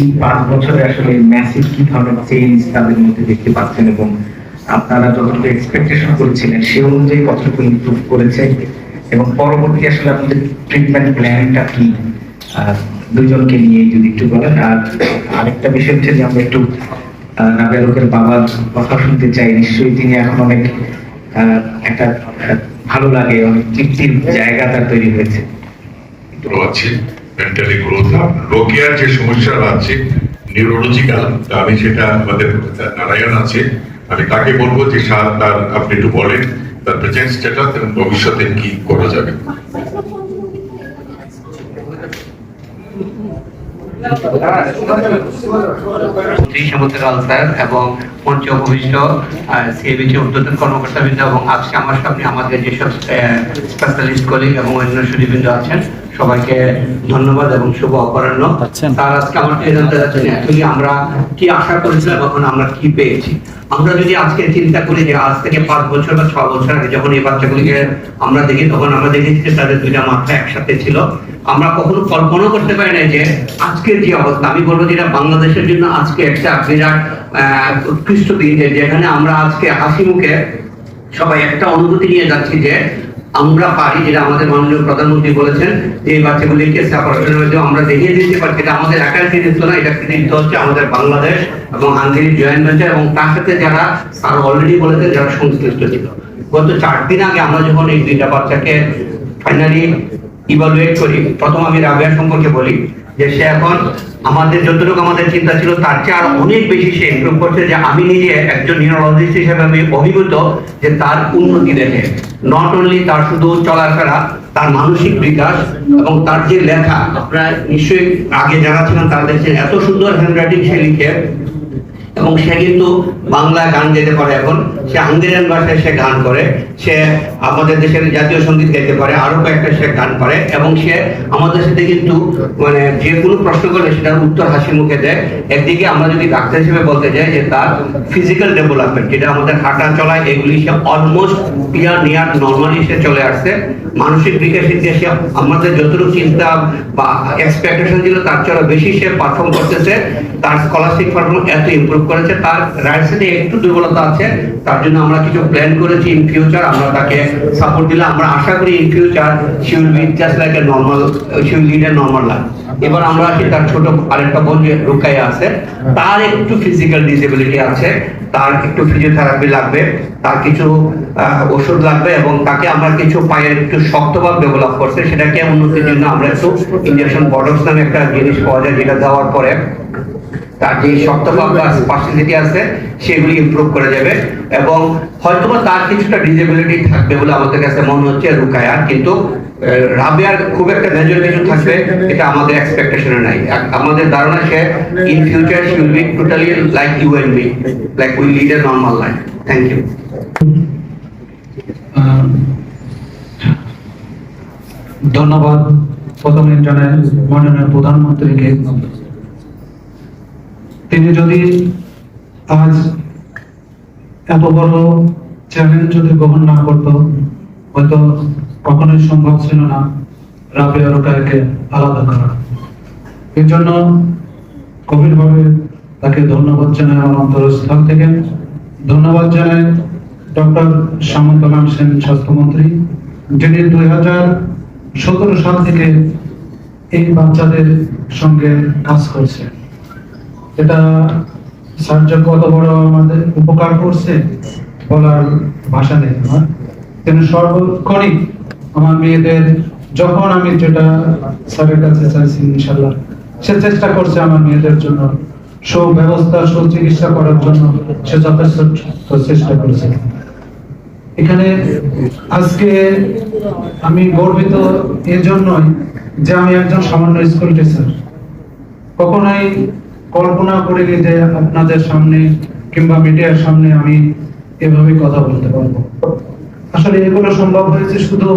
এই পাঁচ বছরে আসলে ম্যাসিভ কি ধরনের চেঞ্জ তাদের মধ্যে দেখতে পাচ্ছেন এবং আপনারা যতটুকু এক্সপেকটেশন করেছিলেন, সে অনুযায়ী কতটুকু ইমপ্রুভ করেছে এবং পরবর্তী আসলে আপনাদের ট্রিটমেন্ট প্ল্যানটা কি? দুজনকে নিয়ে যদি একটু বলেন। আর আরেকটা বিষয় হচ্ছে যে আমরা একটু রাবেয়া বাবার কথা শুনতে চাই। নিশ্চয়ই তিনি এখন অনেক একটা ভালো লাগে, অনেক তৃপ্তির জায়গা তার তৈরি হয়েছে। মেন্টালি গ্রোথ রোগিয়ার যে সমস্যা আছে নিউরোলজিক্যাল আমি সেটা আমাদের নারায়ণ আছে। আমি তাকে বলব যে স্যার তার, আপনি একটু বলেন, তার প্রেজেন্ট স্ট্যাটাস এবং ভবিষ্যতে কি করা যাবে। লাল স্যার, এবং মঞ্চে উপবিষ্ট সিএবিটি কর্মকর্তাবৃন্দ এবং আজকে আমার সামনে আমাদের যেসব স্পেশালিস্ট কলিগ এবং অন্য সুদীবৃন্দ আছেন সবাইকে ধন্যবাদ এবং শুভ অপরাহ্ন। তার আজকে আমার জানতে চাচ্ছেন অ্যাকচুয়ালি আমরা কি আশা করেছিলাম এখন আমরা কি পেয়েছি। আমরা যদি আজকে চিন্তা করি যে আজ থেকে পাঁচ বছর বা ছ বছর আগে যখন এই বাচ্চাগুলিকে আমরা দেখি তখন আমরা দেখেছি যে তাদের দুইটা মাথা একসাথে ছিল। আমরা কখনো কল্পনা করতে পারি না যে আজকের যে অবস্থা। আমি বলব যেটা বাংলাদেশের জন্য আজকে একটা বিরাট আহ, উৎকৃষ্ট দিন যেখানে আমরা আজকে হাসি মুখে সবাই একটা অনুভূতি নিয়ে যাচ্ছি যে আমরা পারি, যেটা আমাদের মাননীয় প্রধানমন্ত্রী বলেছেন, যে বাচ্চাগুলিকে আমরা দেখিয়ে দিতে পারছি এটা আমাদের একার কৃতিত্ব না এটা কৃতিত্ব হচ্ছে আমাদের বাংলাদেশ এবং আঞ্চলিক জয়েন্ট হয়েছে এবং তার সাথে যারা স্যার অলরেডি বলেছেন, যারা সংশ্লিষ্ট ছিল। গত চার দিন আগে আমরা যখন এই দুইটা বাচ্চাকে ফাইনালি ইভালুয়েট করি, প্রথম আমি রাবিয়া সম্পর্কে বলি যে সে এখন আমাদের যতটুকু আমাদের চিন্তা ছিল, তার চেয়ে আর অনেক বেশি সে ইমপ্রুভ করছে যে আমি নিজে একজন নিউরোলজিস্ট হিসেবে আমি অভিভূত যে তার উন্নতি দেখে। নট অনলি তার শুধু চলাফেরা, তার মানসিক বিকাশ এবং তার যে লেখা, আপনারা নিশ্চয়ই আগে যারা ছিলেন তারা দেখছেন এত সুন্দর হ্যান্ডরাইটিং সে লিখে এবং সে কিন্তু বাংলা গান গাইতে পারে এখন, সে হাঙ্গেরিয়ান ভাষায় সে গান করে। সে আমাদের দেশের জাতীয় সংগীত গাইতে পারে আরও কয়েকটা সে গান পারে এবং সে আমাদের সাথে কিন্তু মানে যে কোনো প্রশ্ন করলে সেটার উত্তর হাসি মুখে দেয়। একদিকে আমরা যদি ডাক্তার হিসেবে বলতে যাই যে তার ফিজিক্যাল ডেভেলপমেন্ট যেটা আমাদের হাঁটা চলা, এগুলি সে অলমোস্ট ক্লিয়ার নিয়ার নর্মালি সে চলে আসছে। মানসিক বিকাশের যে সে আমাদের যতটুকু চিন্তা বা এক্সপেকটেশন ছিল, তার চেয়ে বেশি সে পারফর্ম করতেছে। তার স্কলারশিপ পারফর্ম এত ইমপ্রুভ করেছে। তার রাইট সাইডে একটু দুর্বলতা আছে, তার জন্য আমরা কিছু প্ল্যান করেছি ইন ফিউচার আমরা তাকে সাপোর্ট দিলে আমরা আশা করি in future she will just like a normal she lead a normal life এবার আমরা আসি তার ছোট আরেকটা বোন রুকাইয়া আছে। তার একটু ফিজিক্যাল ডিসেবিলিটি আছে। তার একটু ফিজিওথেরাপি লাগবে। তার কিছু ওষুধ লাগবে এবং তাকে আমরা কিছু পায়ের একটু শক্তভাব ডেভেলপ করছে। সেটাকে উন্নতির জন্য আমরা একটু ইনজেকশন বটক্স নামে একটা জিনিস পাওয়া যায় যেটা দেওয়ার পরে তার যে শক্তভাব বা আছে, সেগুলি ইমপ্রুভ করে যাবে। এবং হয়তোবা তার কিছুটা ডিজেবিলিটি থাকবে বলে আমাদের কাছে মনে হচ্ছে রুকায়ার কিন্তু রাবেয়ার খুব একটা মেজর কিছু থাকবে, এটা আমাদের এক্সপেকটেশনে নাই। আমাদের ধারণা সে in future she will be totally like you and me like we lead a normal life thank you ধন্যবাদ প্রথমে জানাই মাননীয় প্রধানমন্ত্রীকে। তিনি যদি আজ এত বড় চ্যালেঞ্জ যদি গ্রহণ না করতো, হয়তো কখনোই সম্ভব ছিল না আলাদা করা। জন্য গভীরভাবে তাকে ধন্যবাদ জানাই আমার অন্তরস্থল থেকে। ধন্যবাদ জানাই ডক্টর সামন্তলাল সেন, স্বাস্থ্যমন্ত্রী, যিনি দুই হাজার সতেরো সাল থেকে এই বাচ্চাদের সঙ্গে কাজ করছে এটা কত বড় আমাদের উপকার করছে বলার ভাষা নেই সর্বক্ষণই আমার মেয়েদের, যখন আমি যেটা স্যারের কাছে চাইছি, ইনশাল্লাহ, সে চেষ্টা করছে আমার মেয়েদের জন্য। সুব্যবস্থা, সুচিকিৎসা করার জন্য সে যথেষ্ট চেষ্টা করেছে। এখানে আজকে আমি গর্বিত এজন্যই যে আমি একজন সামান্য স্কুল টিচার। কখনোই কল্পনা করিনি যে আপনাদের সামনে কিংবা মিডিয়ার সামনে আমি এভাবে কথা বলতে পারব। আসলে এগুলো সম্ভব হয়েছে শুধু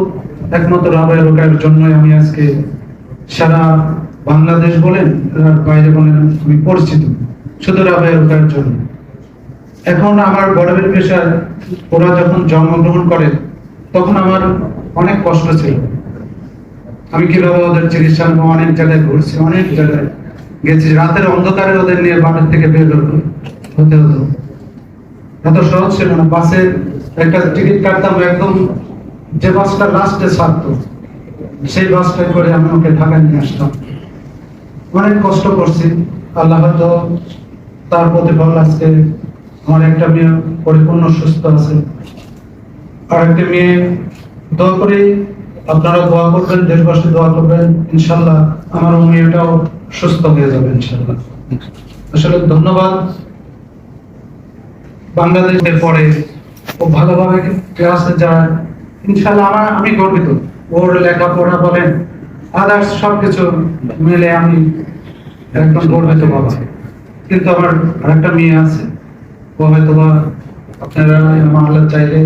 একমাত্র রাবায় রোকার জন্যই আমি আজকে সারা বাংলাদেশ বলেন বাইরে বলেন, আমি পরিচিত। শুধু রাবায় রোকার জন্য। এখন আমার বড়বের পেশায় ওরা যখন জন্মগ্রহণ করে, তখন আমার অনেক কষ্ট ছিল। আমি কীভাবে ওদের চিকিৎসা অনেক জায়গায় ঘুরছি, অনেক জায়গায়। গেছি রাতের অন্ধকারে ওদের নিয়ে বাড়ির থেকে বের হতে হতে এত সহজ ছিল না। বাসে একটা টিকিট কাটতাম, একদম যে বাসটা লাস্টে ছাড়তো, সেই বাসটায় করে আমি ওকে ঢাকায় নিয়ে আসতাম। অনেক কষ্ট করছি। আল্লাহ হয়তো তার প্রতি প্রতিফল আজকে আমার একটা মেয়ে পরিপূর্ণ সুস্থ আছে। আর একটা মেয়ে, দোয়া করি আপনারা দোয়া করবেন, দেশবাসী দোয়া করবেন। ইনশাল্লাহ আমার মেয়েটাও সুস্থ হয়ে যাবে ইনশাল্লাহ আসলে ধন্যবাদ। বাংলাদেশের পরে ও ভালোভাবে ক্লাসে যায় ইনশাল্লাহ আমার, আমি গর্বিত। ওর লেখাপড়া বলেন আদার্স সবকিছু মিলে আমি একদম গর্বিত বাবা। কিন্তু আমার আরেকটা মেয়ে আছে, ও হয়তো বা আপনারা আমার আল্লাহ চাইলে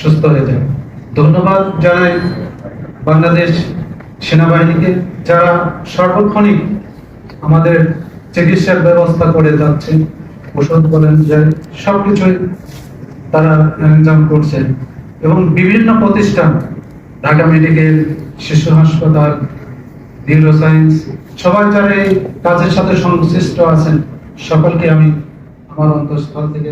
সুস্থ হয়ে যাবে। ধন্যবাদ জানাই বাংলাদেশ সেনাবাহিনীকে, যারা সর্বক্ষণিক আমাদের চিকিৎসার ব্যবস্থা করে যাচ্ছে। ওষুধ বলেন, যে সবকিছুই তারা ইনজাম করছে। এবং বিভিন্ন প্রতিষ্ঠান, ঢাকা মেডিকেল, শিশু হাসপাতাল নিউরো সায়েন্স সবাই যারা এই কাজের সাথে সংশ্লিষ্ট আছেন। সকলকে আমি আমার অন্তঃস্থল থেকে